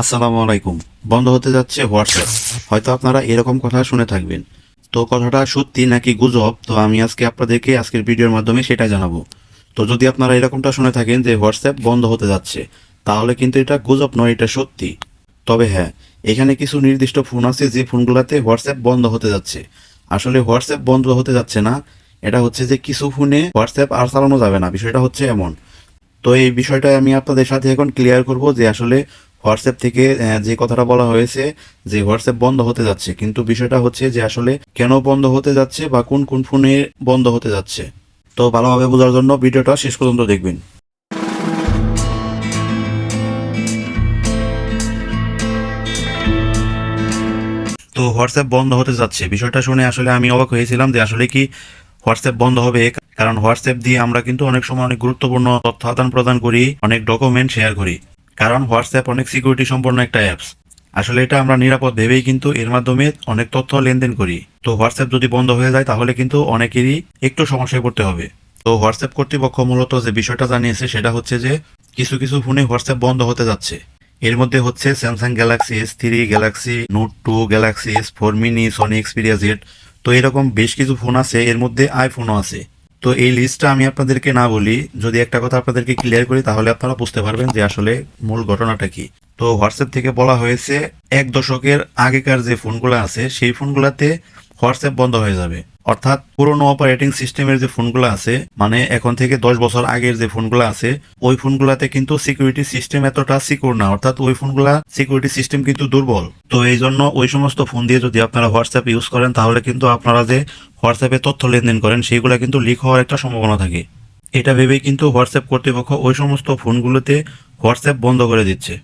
আসসালামু আলাইকুম। বন্ধ হতে যাচ্ছে হোয়াটসঅ্যাপ। হয়তো আপনারা এরকম কথা শুনে থাকবেন। তো কথাটা সত্যি নাকি গুজব? তো আমি আজকে আপনাদেরকে আজকের ভিডিওর মাধ্যমে সেটা জানাব। তো যদি আপনারা এরকমটা শুনে থাকেন যে হোয়াটসঅ্যাপ বন্ধ হতে যাচ্ছে, তাহলে কিন্তু এটা গুজব নয়, এটা সত্যি। তবে হ্যাঁ এখানে কিছু নির্দিষ্ট ফোন আছে যে ফোনগুলোতে হোয়াটসঅ্যাপ বন্ধ হতে যাচ্ছে। আসলে হোয়াটসঅ্যাপ বন্ধ হতে যাচ্ছে না, এটা হচ্ছে যে কিছু ফোনে হোয়াটসঅ্যাপ আর চালানো যাবে না। বিষয়টা হচ্ছে এমন। তো এই বিষয়টা আমি আপনাদের সাথে এখন ক্লিয়ার করব যে আসলে হোয়াটসঅ্যাপ থেকে যে কথাটা বলা হয়েছে যে হোয়াটসঅ্যাপ বন্ধ হতে যাচ্ছে। কিন্তু বিষয়টা হচ্ছে যে আসলে কেন বন্ধ হতে যাচ্ছে বা কোন কোন ফোনে বন্ধ হতে যাচ্ছে। তো ভালোভাবে বোঝার জন্য ভিডিওটা শেষ পর্যন্ত দেখবেন। তো হোয়াটসঅ্যাপ বন্ধ হতে যাচ্ছে। বিষয়টা শুনে আসলে আমি অবাক হয়েছিলাম যে আসলে কি হোয়াটসঅ্যাপ বন্ধ হবে। কারণ হোয়াটসঅ্যাপ দিয়ে আমরা কিন্তু অনেক সময় অনেক গুরুত্বপূর্ণ তথ্য আদান প্রদান করি, অনেক ডকুমেন্ট শেয়ার করি। কারণ হোয়াটসঅ্যাপ অনেক সিকিউরিটি সম্পন্ন একটা অ্যাপস আসলে এটা আমরা নিরাপদ ভেবেই কিন্তু এর মাধ্যমে অনেক তথ্য লেনদেন করি। তো হোয়াটসঅ্যাপ যদি বন্ধ হয়ে যায় তাহলে কিন্তু অনেকেরই একটু সমস্যায় পড়তে হবে। তো হোয়াটসঅ্যাপ কর্তৃপক্ষ মূলত যে বিষয়টা জানিয়েছে সেটা হচ্ছে যে কিছু কিছু ফোনে হোয়াটসঅ্যাপ বন্ধ হতে যাচ্ছে। এর মধ্যে হচ্ছে Samsung Galaxy S three Galaxy Note two Galaxy S four mini Sony Xperia Z তো এরকম বেশ কিছু ফোন আছে, এর মধ্যে আইফোনও আছে। তো এই লিস্টটা আমি আপনাদেরকে না বলি, যদি একটা কথা আপনাদেরকে ক্লিয়ার করি, তাহলে আপনারা বুঝতে পারবেন যে আসলে মূল ঘটনাটা কি। তো হোয়াটসঅ্যাপ থেকে বলা হয়েছে, এক দশকের আগেকার যে ফোনগুলো আছে, সেই ফোনগুলোতে হোয়াটসঅ্যাপ বন্ধ হয়ে যাবে। অর্থাৎ পুরোনো অপারেটিং সিস্টেমের যে ফোনগুলো আছে মানে এখন থেকে দশ বছর আগের যে ফোনগুলো আছে, ওই ফোনগুলোতে কিন্তু সিকিউরিটি সিস্টেম এতটা সিকিউর না। অর্থাৎ ওই ফোনগুলা সিকিউরিটি সিস্টেম কিন্তু দুর্বল। তো এই জন্য ওই সমস্ত ফোন দিয়ে যদি আপনারা হোয়াটসঅ্যাপ ইউজ করেন, তাহলে কিন্তু আপনারা যে হোয়াটসঅ্যাপে তথ্য লেনদেন করেন, সেইগুলো কিন্তু লিক হওয়ার একটা সম্ভাবনা থাকে। এটা ভেবেই কিন্তু হোয়াটসঅ্যাপ কর্তৃপক্ষ ওই সমস্ত ফোনগুলোতে হোয়াটসঅ্যাপ বন্ধ করে দিচ্ছে।